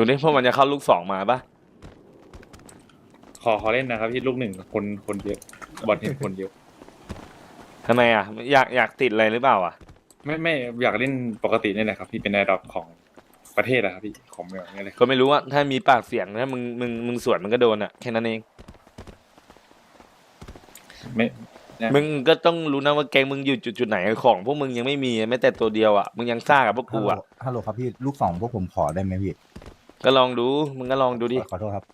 ดูนี่พวกมันจะเข้าลูกสองมาปะขอขอเล่นนะครับพี่ลูกหนึ่งคนคนเยอะบอลเห็นคนเยอะทำไมอะ อยากอยากติดอะไรหรือเปล่าอะ ไม่ไม่อยากเล่นปกตินี่แหละครับพี่เป็นแอร์ดรอปของประเทศอะครับพี่ของเมืองนี่เลยก็ไม่รู้ว่าถ้ามีปากเสียงถ้ามึงมึงมึงสวนมันก็โดนอะแค่นั้นเองไม่เนี่ยมึงก็ต้องรู้นะว่าแกงมึงอยู่จุดจุดไหนของ พวกมึงยังไม่มีแม้แต่ตัวเดียวอะมึงยังซ่ากับพวกฮักูลโหลอะฮัลโหลครับพี่ลูกสองพวกผมขอได้ไหมพี่ ก็ลองดู มึงก็ลองดูดิขอขอโทษครับ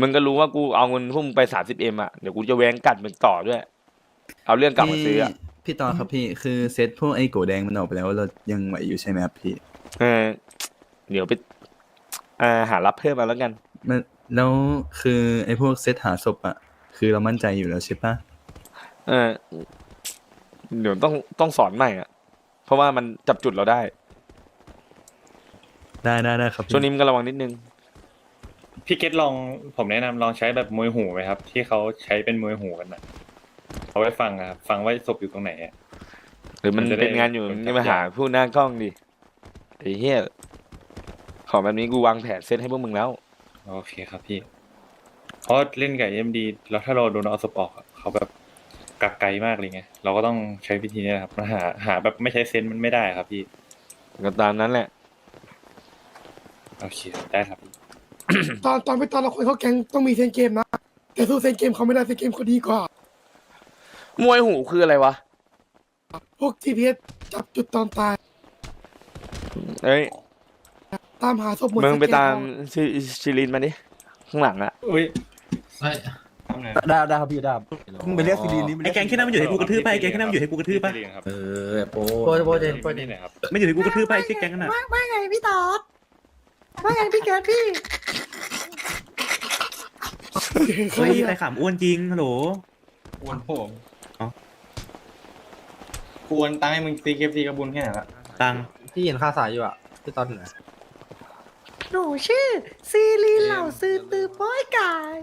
มึงก็รู้ว่ากูเอาเงินพวกมึงไปสามสิบเอ็มอะ เดี๋ยวกูจะแว้งกัดมึงต่อด้วย เอาเรื่องกลับมาซื้ออะพี่ตอนครับพี่คือเซตพวกไอ้โกแดงมันออกไปแล้วเรายังไหวอยู่ใช่ไหมครับพี่เออเดี๋ยวไปอ่าหารับเพิ่มมาแล้วกัน มันแล้วคือไอ้พวกเซตหาศพอะคือเรามั่นใจอยู่แล้วใช่ปะเออเดี๋ยวต้องต้องสอนใหม่อะ เพราะว่ามันจับจุดเราได้ ได้ได้ได้ครับพี่ช่วงนี้มึงก็ระวังนิดนึง พี่เกตลองผมแนะนำลองใช้แบบมวยหูไหมครับ ที่เขาใช้เป็นมวยหูกันนะเอาไว้ฟังอะครับฟังว่าศพอยู่ตรงไหนอะ หรือมันมันจะได้เป็นงานอยู่มันจะนี่มาหาผู้หน้ากล้องดิไอ้เหี้ยของแบบนี้กูวางแผนเซตให้พวกมึงแล้ว โอเคครับพี่เพราะเล่นกับเอ็มดีแล้วถ้าเราโดนเอาศพออกอะเขาแบบกักไกลมากเลยไงเราก็ต้องใช้วิธีนี้นะครับหาหาแบบไม่ใช้เซนส์มันไม่ได้ครับพี่ ก็ตามนั้นแหละ โอเค ได้ครับพี่ตอนตอนไปตอนเราคนเขาแก๊งต้องมีเซนเกมนะ แต่สู้เซนเกมเขาไม่ได้เซนเกมเขาดีกว่ามวยหูคืออะไรวะ พวก GPS จับจุดตอนตาย เอ้ย ตามหาศพหมดมึงไปเซนเกตามเอชิชิลินมาดิ ข้างหลังอะอุ้ยเฮ้ยได้ได้ครับพี่ได้ครับมึงไปเรียกซีดีนี้ไอ้แกงแค่นั้นมันอยู่ให้กูกระทืบไปไอ้แกงแค่นั้นมันอยู่ให้กูกระทืบไปครับเออโปโปรโปรเจนโปรเจนี่นไหนครับไม่อยู่ให้กูกระทืบไปไอ้เจ๊แกงนั่นน่ะว่าว่าไงพี่ตอด ว่าไงพี่แกดพี่เฮ้ยใครขำอ้วนจริงฮัลโหล กวนผมเอ้า กวนตังค์ให้มึงซีเกฟซีกระบุญแค่ไหนละตังพี่เห็นค่าสายอยู่อะพี่ตอนไหนหนูชื่อ ซีรีเหล่าซื้อตือโป้อยกาย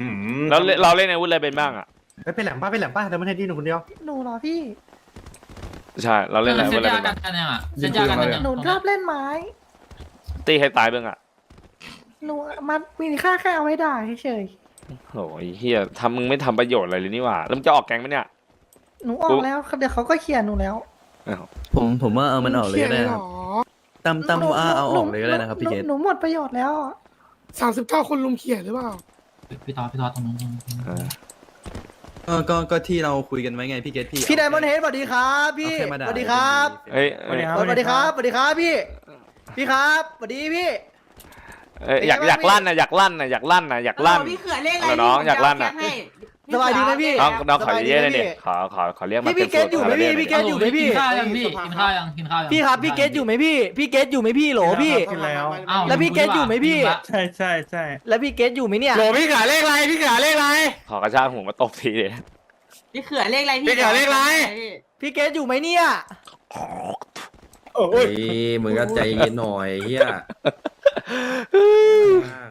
อืมแล้วเราเล่นอาวุธอะไรเป็นบ้างอะไปเป็นแหลมป้าเป็นแหลมป้าแต่ไม่ให้ที่หนูคนเดียวหนูเหรอพี่ ใช่ เราเล่นอาวุธอะไรเป็นบ้างเส้นยากันยังหนูชอบเล่นไม้ ตีให้ตายเบ้างอะหนูมันมีค่าแค่เอาไว้ด่าเฉยโอ้ยเฮียทำมึงไม่ทำประโยชน์อะไรเลยนี่หว่าแล้วมึงจะออกแกงไหมเนี่ยๆหนูออกแล้วเดี๋ยวเขาก็เขียนหนูแล้วอ้าวผมผมว่าเอามันออกเลยก็ได้หนะรครับอตั้มตั้มว่าเอาออกเลยก็ได้นะครับพี่เกตหนูหมดประโยชน์แล้วอะสามสิบเก้าคนลุมเขียนหรือเปล่าพี่ตอดพี่ตอดตรงนู้นเออก็ก็ก็ที่เราคุยกันไว้ไงพี่เกตพี่พี่ไดมอนเฮดสวัสดีครับ พี่เอาแค่มาด่าสวัสดีครับเอ้ยเอ้ยสวัสดีครับสวัสดีครับพี่ พี่ครับสวัสดีพี่เอ้ยอยากอยากลั่นนะอยากลั่นนะอยากลั่นนะอยากลั่น พี่เขือเลขอะไรเอาน้องอยากลั่นอะสบายดีไหมพี่ น้องน้องขอสบายดีเยอะไหมเลยเนี่ยพี่ขอขอขอเรียกมาพี่พี่เกตอยู่ไหมพี่พี่เกตอยู่ไหมพี่ กินข้าวยังพี่กินข้าวยังกินข้าวยังพี่ครับพี่เกตอยู่ไหมพี่ พี่เกตอยู่ไหมพี่โหลพี่ กินแล้วแล้วพี่เกตอยู่ไหมพี่ ใช่ใช่ใช่แล้วพี่เกตอยู่ไหมเนี่ย โหลพี่ขาเลขอะไรพี่ขาเลขอะไร ขอกระชากหัวมาตบทีเลยพี่เขือเลขอะไรพี่พี่เขือเลขอะไร พี่เกตอยู่ไหมเนี่ย โอ้เฮ้ยยมึงก็ใจเย็นหน่อยเฮียเ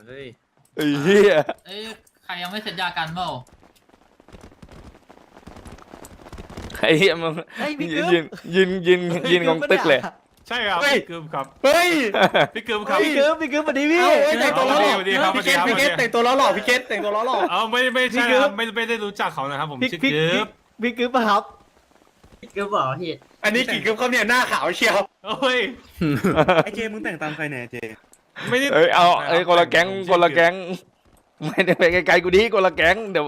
ฮ้ยไอ้เหี้ยเอ้ยใครยังไม่เสร็จยากันเปล่าไอ้เหี้ยมึงเฮ้ยพี่กึ๊บ ยืนยืนยืนยืนงงตึกเลย ใช่ครับพี่กึมครับเฮ้ยพี่กึมพี่กึ๊บพี่กึ๊บสวัสดีพี่ เอาเฮ้ยแต่งตัวล้อหล่อสวัสดีครับพี่เกตสวัสดีครับพี่เกตแต่งตัวล้อหล่อพี่เกตแต่งตัวล้อหล่อ เอาไม่ไม่พี่ใช่กึ๊ครับบไม่ไม่ได้รู้จักเขานะครับผมพี่ชื่อพี่กึมพี่กึ๊บปะครับ เกือบบอกพี่ อันนี้กี่กึ๊บเขาเนี่ยหน้าขาวเชียวโอ้ย ไอเจมึงแต่งตามใครเนี่ยเจไม่ได้เอ้ยเอาเอ้ยคนละแก๊งคนละแก๊งไม่ได้ไปไกลๆกูดิคนละแก๊งเดี๋ยว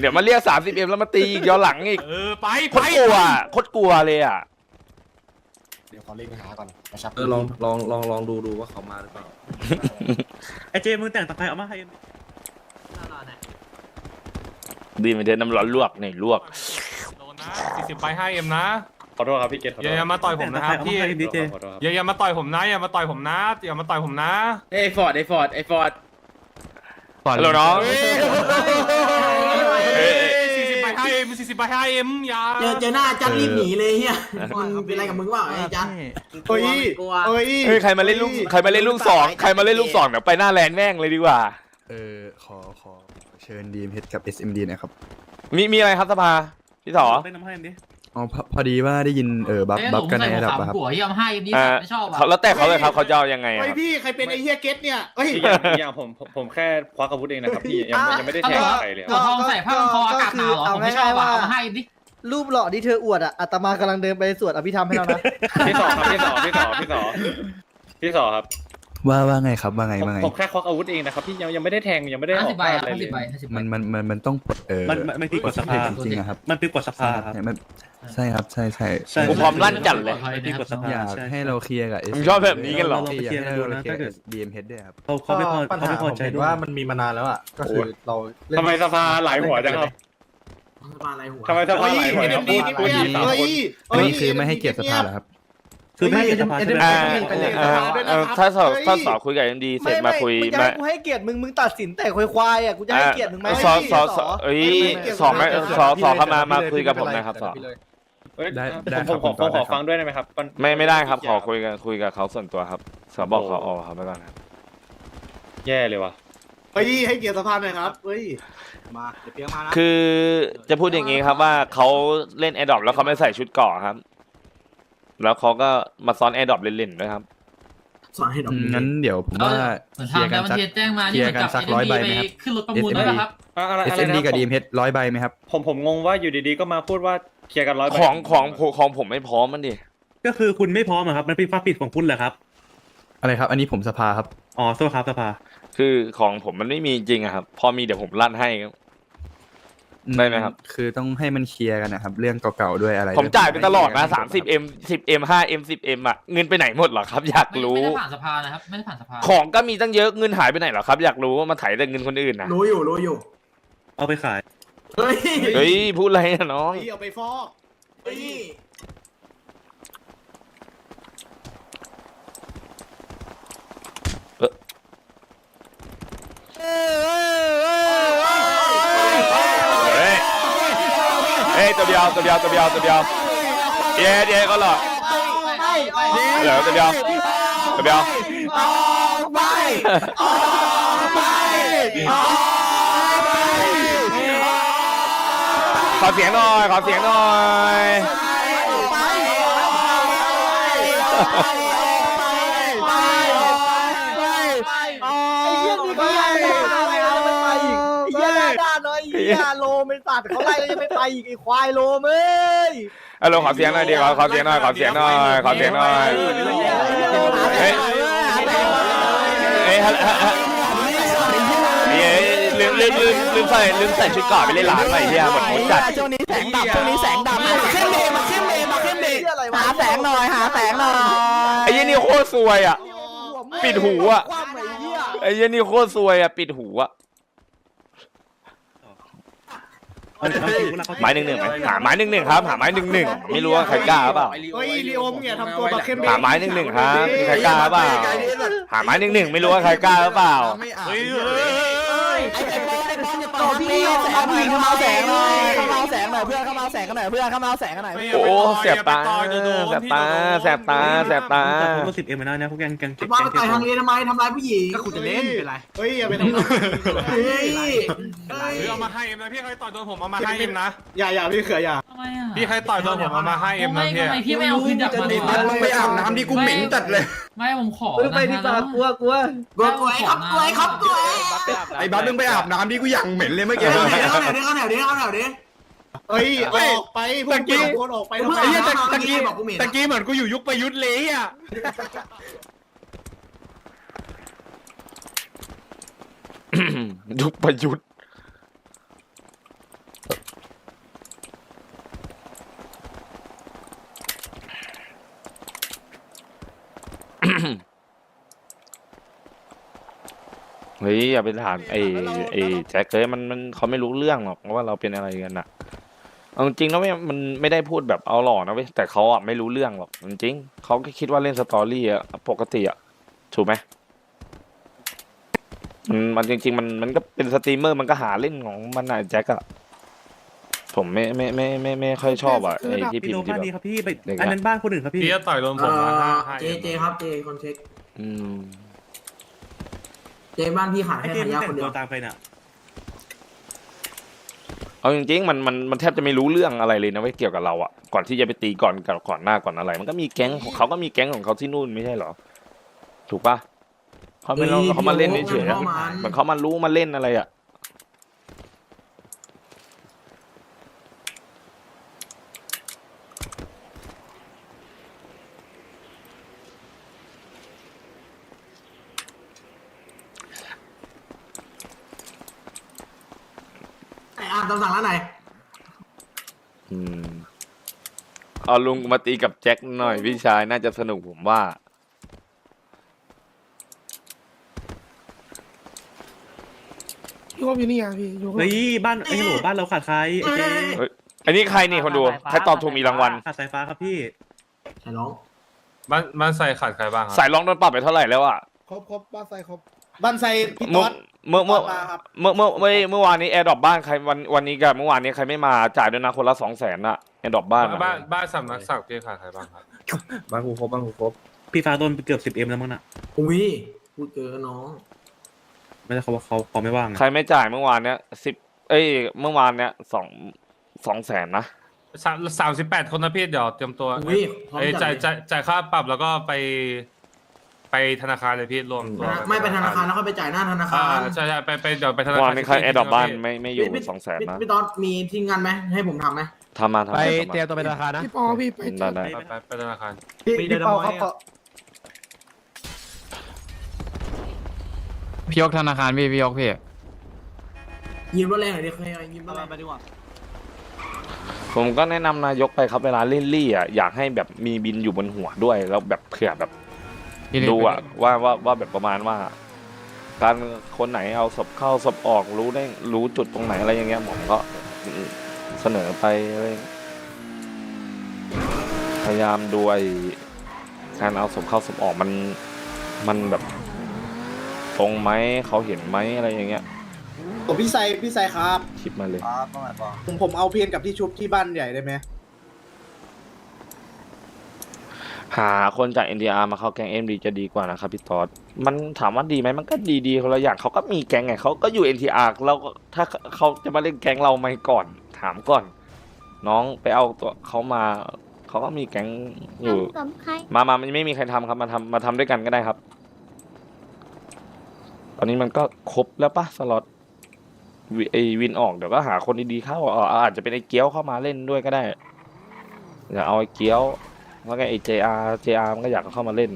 เดี๋ยวมาเรียกสามสิบเอ็มแล้วมาตีอีกย้อนหลังอีกเออไปโคไปตรกลัวโคตรกลัวเลยอะเดี๋ยวขอเลขไปหาก่อนนะครับเออลองลองลองลองดูดูว่าเขามาหรือเปล่าไอเจมึงแต่งตามใครเอามาให้ ดีมันเทน้ำร้อนลวกนี่ลวกโดนนะสี่สิบไปให้เอ็มนะ ขอโทษครับพี่เกตขอโทอย่าษอย่ามาต่อยผมนะครับพี่ดีเจขอโทษครับอย่าอย่ามาต่อยผมนะอย่ามาต่อยผมนะอย่ามาต่อยผมนะไอ้ฟอร์ดไอ้ฟอร์ดไอ้ฟอร์ดฮัลโหลน้องเอ้ยสี่สิบไปให้เอ็มสี่สิบไปให้เอ็มอย่าเจอเจอหน้าจัดรีบหนีเลยเฮียมันเป็นอะไรกับมึงเปล่าไอ้จัดเฮ้ยเฮ้ยเฮ้ยใครมาเล่นลูกใครมาเล่นลูกสองใครมาเล่นลูกสองเดี๋ยวไปหน้าแลนด์แม่งเลยดีกว่าเออขอขอเชิญ DMH กับ SMD หนะครับ มีมีอะไรครับสภาพี่ถอเล่นน้ำให้เอ็มดิ อ๋อพอพอดีว่าได้ยินเออบัฟบัฟกันในระดับอะครับ หัวที่เอาให้นี่อ่าไม่ชอบอะ เขาแล้วแต่เขาเลยครับเขาจะเอายังไงอะไอครับ พี่ใครเป็นไอเฮียเกตเนี่ยเฮ้ย อีกอย่างอีกอย่างผมผมผมแค่ควักอาวุธเองนะครับพี่ยังไม่ยังไม่ได้แทงใครเลยคหัรัวบทองใส่ผ้าพันคออากาศหนาวเหรอผมไม่ชอบอะเอามาให้ดิ รูปหล่อที่เธออวดอะอาตมากำลังเดินไปสวดอภิธรรมให้เรานะ พี่สอครับพี่สอพี่สอพี่สอพี่สอครับว่าว่าไงครับว่าไงผมว่าไง ผมแค่ควักอาวุธเองนะครับพี่ยังยังไม่ได้แทงยังไม่ได้อห้าอสิกบใบภาพอะอะไรห้าเลสิบใบยห้าสิบใบ มันมันมันมันต้องเออมันมันมันผิดกฎสภา จริงๆอะครับมันผิดกฎสภาครับใช่มัน ใช่ครับใช่ใช่ใช่ กูพร้อมลั่นจัดเลยมันผิดกฎสภาอยากใช่ ให้เราเคลียร์กับ มึงชอบแบบนี้กันเหรออยากให้เราเราเคเคลีลียยร์ร์ดูนะกับ DMH ด้วยครับ เขาเขาไม่พอเขาไม่พอใจด้วยว่ามันมีมานานแล้วอะ ก็คือเราเล่นทำไมสภาหลายหัวจังครับทำไมสภาเฮ้ยหลายหัวเอ็จัมงดีพูดเงียบพูดเฮ้ดียสามเฮ้ยนี่คือไม่ให้เกียรติสภาเหรอครับ คือไม่ให้เกียรติสภาใช่ไหม อ่าไปเลยอ่าด้วยนะเอ่อครับถ้าสอบเฮ้ยถ้าสอบคุยกับเอ็มดีเสร็จมาคุยมึงจะมาให้กูให้เกียรติมึง มึงตัดสินแต่ควายๆอะ กูจะให้เกียรติมึงไหมสอสอสอเอ้ยสอบไม่สอสอเข้ามามาคุยกับผมนะครับสอ เฮ้ยได้ได้ผมผมครับผมขอได้ครับ ฟังด้วยได้ไหมครับนไม่ไม่ได้ครับ ขอคุยกันคุยกับเขาส่วนตัวครับสอบอกเขาออกครับไปก่อนครับ แย่เลยว่ะ เฮ้ยให้เกียรติสภาหน่อยครับเฮ้ยมาเดี๋ยวเปียกมานะคือจะพูดอย่างนี้ครับว่าเขาเล่นแอร์ดรอปแล้วเขาไม่ใส่ชุดเกราะครับ แล้วเขาก็มาซ้อนแอร์ดรอปเล่นๆด้วยครับอืมงั้นเดี๋ยวผมว่าเหมือนเคลีทายงร์กักานรบันสัก เทียแจ้งมาเคลีนี่ยเหร์มือนกันกับสักร้อยใบไหมครับไปขึ้นรถประมูลด้วยนะครับ อะอะไรอะไร SMD นะกับผม DMH ร้อยใบไหมครับ ผมผมงงว่าอยู่ดีๆก็มาพูดว่า เคลียร์กันร้อยใบของของของผมไม่พร้อมมันดิก็คือคุณไม่พร้อมอะครับ มันเป็นความผิดของคุณเหรอครับ อะไรครับ อันนี้ผมสภาครับ อ๋อโทษครับสภา คือของผมมันไม่มีจริงอะครับ พอมีเดี๋ยวผมลั่นให้ครับ ได้ไหมครับ คือต้องให้มันเคลียร์กันนะครับ เรื่องเก่าๆด้วยอะไรผมจ่ายไปตลอดนะด้วยสามสิบเอ็มสิบเอ็มห้าเอ็มสิบเอ็มอะเงินไปไหนหมดเหรอครับ อยากไม่รู้ ไม่ได้ผ่านสภานะครับ ไม่ได้ผ่านสภา ของก็มีตั้งเยอะเงินหายไปไหนเหรอครับ อยากรู้ว่ามาไถ่แต่เงินคนอื่นนะรู้อยู่รู้อยู่ เอาไปขาย เฮ้ยเฮ้ยพูดอะไรนะน้องเฮ้ยเอาไปฟอกเฮ้ยเฮ้ยเฮ้ยตัวเดียวตัวเดียวตัวเดียวตัวเดียวเย้เย้ก็หรอเดี๋ยวตัวเดียวตัวเดียวขอเสียงหน่อยขอเสียงหน่อยไอ้เหี้ยนี่ก็ยังไม่ไปแล้วไม่ไป อีกไอ้เหี้ยหน้าด้านเลยไอ้เหี้ยโลไม่ตัดเขาไล่แล้วยังไม่ไปอีกไอ้ควายโลมเอ้ยฮัลโหลขอเสียงหน่อยดิขอขอเสียงหน่อย ขอเสียงหน่อย ขอเสียงหน่อย เฮ้ย เฮ้ย ลืมลืมลืมลืมใส่ลืมใส่ชุดเกราะไปเล่นร้านไปเฮียหมดมุดจัดช่วงนี้แสงดับช่วงนี้แสงดับขึ้นเมมาขึ้นเมมาขึ้นเมหาแสงหน่อยหาแสงหน่อยไอ้เหี้ยนี่โคตรซวยอะ ปิดหูอะคว่ำไอ้เหี้ยไอ้เหี้ยนี่โคตรซวยอะ ปิดหูอะเอาเอาจริงเวลาเขาไม้หนึ่งหนึ่งไหมหาไม้หนึ่งหนึ่งครับ หาไม้หนึ่งหนึ่งไม่รู้ว่าใครกล้าหรือเปล่า เฮ้ยลีโอมเนี่ยทำตัวบักเข้มหาไม้หนึ่งหนึ่งครับมีใครกล้าหรือเปล่า หาไม้หนึ่งหนึ่งไม่รู้ว่าใครกล้าหรือเปล่าต่อพี่แสงพี่ เข้ามาแสงหน่อยเข้ามาแสง หน่อยเพื่อนเข้ามาแสงกันหน่อยเพื่อนเข้ามาแสงกันหน่อยโอ้แสบตาแสบตาแสบตาแสบตาแต่ผมก็สิบเอ็มนะเนี่ยพวกแกงแกงแกงว่าไปแกงทางเรียนทำไมทำร้ายผู้หญิงก็คุณจะเล่นเป็นไรเฮ้ยอย่าไปทำเฮ้ยเอามาให้เอ็มนะพี่ใครต่อยโดนผมเอามาให้เอ็มนะอย่าอย่าพี่เขืออย่าทำไมอะพี่ใครต่อยโดนผมเอามาให้เอ็มไม่นะพี่ทำไมพี่ไม่เอาคืนจากมันวะมึงไปอาบน้ำดิกูเหม็นจัดเลย ไม่ผมขอเฮ้ยไปดีกว่ากลัวกลัวกลัวกลัวครับกลัวครับกลัวไอ้บ้ามึงไปอาบน้ำดิกูอย่างเหม็นเลยเมื่อกี้เดี๋ยวเดี๋ยวเดี๋ยวเดี๋ยวเดี๋ยว เดี๋ยวเดี๋ยวเฮ้ยออกไปพวกกูคนออกไปทำไมไอ้เหี้ยตะกี้บอกกูเหม็นตะกี้เหมือนกูอยู่ยุคประยุทธ์เลยอะยุคประยุทธ์เฮ้ยอย่าไปถามไอ้ไอ้แจ็คเลยมันมันเขาไม่รู้เรื่องหรอกว่าเราเป็นอะไรกันน่ะ เอาจริงๆแล้วไม่มันไม่ได้พูดแบบเอาหล่อนะเว้ยแต่เขาอะไม่รู้เรื่องหรอกจริงๆเขาก็คิดว่าเล่นสตอรี่อะปกติอะถูกไหมมันมันจริง ๆ มันมันก็เป็นสตรีมเมอร์มันก็หาเล่นของมันน่ะแจ็คอะผมไม่ไม่ไม่ไม่ไม่ค่อยชอบอะไอ้ที่พี่พิมโลพ์ที่บ้านแบบดีครับพี่ไปเด็กอะ อันนั้นบ้านคนอื่นครับพี่พี่จะต่อยโดนเอผมมาอให้เจเจครับเจคนเช็คอืม เจบ้านพี่ขายไอ้ให้เจมขายส์ยาแต่คนงเดียตัววตามใครน่ะ เอาจริงๆมันมันมันแทบจะไม่รู้เรื่องอะไรเลยนะเว้ยเกี่ยวกับเราอะก่อนที่จะไปตีก่อนกับก่อนหน้าก่อนอะไร มันก็มีแก๊งของเขาก็มีแก๊งของเขาที่นู่นไม่ใช่เหรอ ถูกปะเขาไม่รู้เขามาเล่นเฉยๆอะเหมือนเขามารู้มาเล่นอะไรอะ ไอ้อ่านคำสั่งแล้วไหนอืมเอาลุงมาตีกับแจ็คหน่อยพี่ชายน่าจะสนุกผมว่า พี่ว่าอยู่นี่ไงพี่อยู่ข้างหลัเฮ้งยบ้านไอ้หนูบ้านเราขาดใครไอ้เจ๊อันนี้ใครนี่คนดูใครตอบถูกมีรางวัล ขาดสายฟ้าครับพี่ใช่น้อง บ้านบ้านใส่ขาดใครบ้างครัสายร้องโดนปรับไปเท่าไหร่แล้วอะครบครบบ้านไซครบ บ้านไซพี่เมื่ต๊ออดเมื่อเมื่อมาครับเมื่อเมื่อเมื่อเมื่อวานนี้แอร์ดรอปบ้านใครวันวันนี้กับเมื่อวานนี้ใครไม่มาจ่ายด้วยนะคนละสองแสนอะแอร์ดรอปบ้านอะบ้านบ้านสำนักศักดิ์พี่ขาดใครบ้างครับบางกูครบบางกูครบพี่ฟ้าโดนไปเกือบสิบเอ็มแล้วมั้งน่ะอุ้ยพูดเจอน้องไม่ใช่เขาว่าเขาเขาไม่ว่างใครไม่จ่ายเมื่อวานเนี้ยสิบเอ้ยเมื่อวานเนี้ยสองสองแสนนะสามสามสิบแปดคนนะพี่เดี๋ยวเตรียมตัวอุ้ยพร้อมเอ้ยจัดจ่ายเลยจ่ายจ่ายค่าปรับแล้วก็ไป ไปธนาคารเลยพี่รวมรวไม่ไปธนาคารแล้วค่อยไปจ่ายหน้าธนาอ่าคารใช่ใช่ไปไปเดี๋ยวไปธนาเมื่อคารวานนี้ใครแอร์ดรอปบ้านพี่ไม่ไม่อยู่พี่สองแสนพี่นะพี่ต๊อดมีที่งานไหมให้ผมทำไหมทำมาทำไปมาทำเตรียมมาตัวไปธนาคารนะพี่ปอพี่ไปได้ได้ไปไปไปธนาคารพี่มีพี่เดนเปามอยเขาอะเขาพี่ยกธนาคารพี่พี่ยกพี่ยืมรถแรงหน่อยดิเคยยืมรถแรงไปดีกว่าผมก็แนะนำนายกไปครับเวลาเล่นลี่อะอยากให้แบบมีบินอยู่บนหัวด้วย แล้วแบบเผื่อแบบ พี่เล็กดูอะว่าว่าว่าแบบประมาณว่า การคนไหนเอาศพเข้าศพออกรู้ได้รู้จุดตรงไหนอะไรอย่างเงี้ยผมก็เสนอไปอะไรพยายามดูไอ้การเอาศพเข้าศพออกมันมันแบบ ตรงไหมเขาเห็นไหมอะไรอย่างเงี้ยผมพี่ไซพี่ไซครับ คิดมาเลย ครับผมผมเอาเพียนกับที่ชุบที่บ้านใหญ่ได้ไหม หาคนจาก NDR มาเข้าแก๊ง MD จะดีกว่านะครับพี่ตอดมันถามว่าดีไหมมันก็ดีดีคนละอย่างเขาก็มีแก๊งไงเขาก็อยู่ NTR เราก็ถ้าเขาจะมาเล่นแก๊งเราไหมก่อน ถามก่อน น้องไปเอาตัวเขามาเขาก็มีแก๊งอยู่กับใครมามามันไม่มีใครทำครับ มาทำมาทำด้วยกันก็ได้ครับ ตอนนี้มันก็ครบแล้วปะสล็อตวิไอวินออกเดี๋ยวก็หาคนดีๆเข้าเอาเอาอาจจะเป็นไอ้เกี้ยวเข้ามาเล่นด้วยก็ได้อย่าเอาไอ้เกี้ยว แล้วก็ไอ้ JR JR มันก็อยากเข้ามาเล่น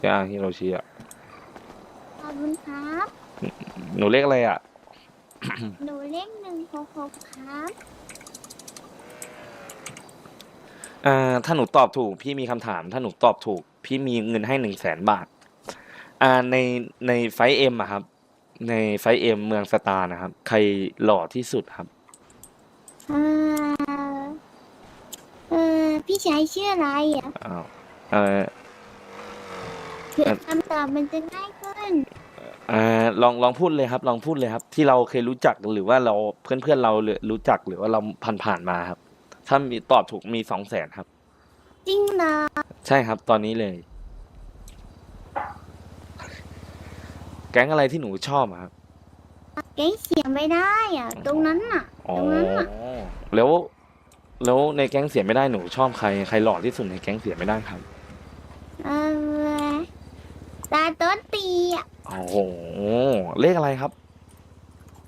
JR ฮิโรชิอะ ขอบคุณครับ หนูเรียกอะไรอะ หนูเลขหนึ่งหกหกครับ อ่า ถ้าหนูตอบถูก พี่มีคำถาม ถ้าหนูตอบถูก พี่มีเงินให้หนึ่งแสนบาท อ่า ในในไฟเอ็มอะครับ ในไฟเอ็มเมืองสตาร์นะครับ ใครหล่อที่สุดครับเออเออพี่ชายชื่ออะไรอะอ้าวเออเผื่อ คำตอบมันจะง่ายขึ้นอ่าลองลองพูดเลยครับ ลองพูดเลยครับ ที่เราเคยรู้จักหรือว่าเราเพื่อนเพื่อนๆเราหรือรู้จักหรือว่าเราผ่านผ่านๆมาครับ ถ้ามีตอบถูกมีสองแสนครับ จริงเหรอใช่ครับ ตอนนี้เลย ก๊งอะไรที่หนูชอบอะครับ แก๊งเสียไม่ได้อะ ตรงนั้นอะ อ๋อ ตรงนั้นอะ แล้ว แล้วในแก๊งเสียไม่ได้หนูชอบใคร ใครหล่อที่สุดในแก๊งเสียไม่ได้ครับ เออตาโต๊ดตีอะโอ้โห เลขอะไรครับ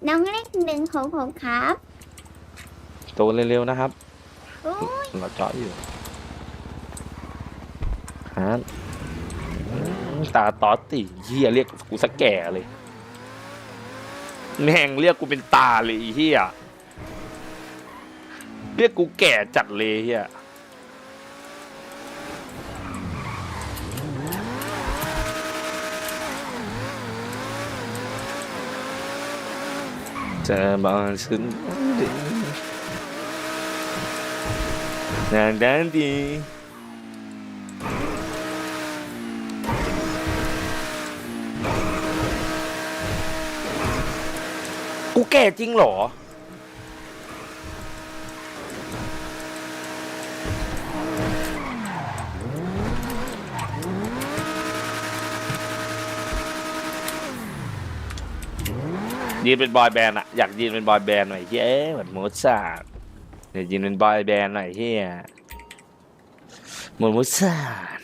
น้องเลขหนึ่งหกหกครับโตเร็วๆนะครับ โอ้ยเราเจาะอยู่ฮะอืม ตาตอสติเฮียเรียกกูสักแก่เลย แม่งเรียกกูเป็นตาเลยเฮียเรียกกูแก่จัดเลยเฮียจะบอกฉันดีนานดั แก่จริงเหรอ ยืนเป็นบอยแบนด์อะอยากยืนเป็นบอยแบนด์หน่อยที่เอ๊ะเหมือนโมซาร์ทอยากยืนเป็นบอยแบนด์หน่อยที่เหมือนโมซาร์ท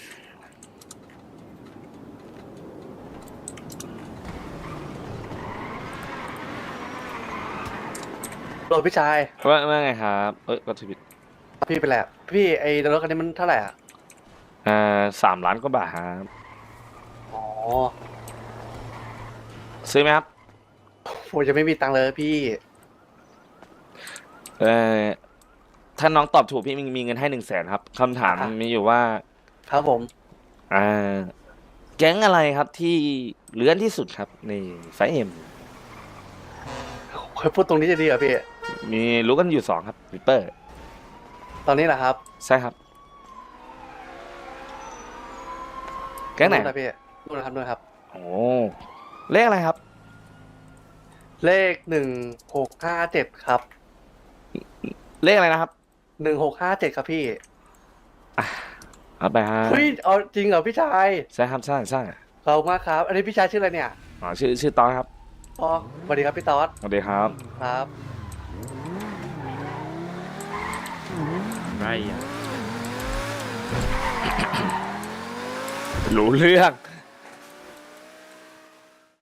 โหลดพี่ชายว่าว่าไงครับ เอ้ยก็ทวิตพี่ไปแหละพี่ไอ้รถคันนี้มันเท่าไหร่อะอ่าสามล้านกว่าบาทครับอ๋อซื้อไหมครับผมจะไม่มีตังค์เลยพี่ เออถ้าน้องตอบถูกพี่มีมีเงินให้หนึ่งแสนครับคำถามอะ มีอยู่ว่าครับผมอ่าแก๊งอะไรครับที่เลื้อนที่สุดครับในไฟเอ็มเคยพูดตรงนี้จะดีเหรอพี่ มีรู้กันอยู่สองครับวิปเปอร์ ตอนนี้นะครับ ใช่ครับ แก๊งไหนนู่นนะพี่นู่นนะครับนู่นครับ โอ้เลขอะไรครับ เลขหนึ่งหกห้าเจ็ดครับเลขอะไรนะครับหนึ่งหกห้าเจ็ดครับพี่เอาไปฮะเฮ้ยเอาจริงเหรอพี่ชายใช่ครับใช่ใช่ขอบคุณมากครับ อันนี้พี่ชายชื่ออะไรเนี่ยอ๋อชื่อชื่อตอนครับ อ๋อสวัสดีครับพี่ตอสสวัสดีครับ ครับ ไม่รู้เรื่อง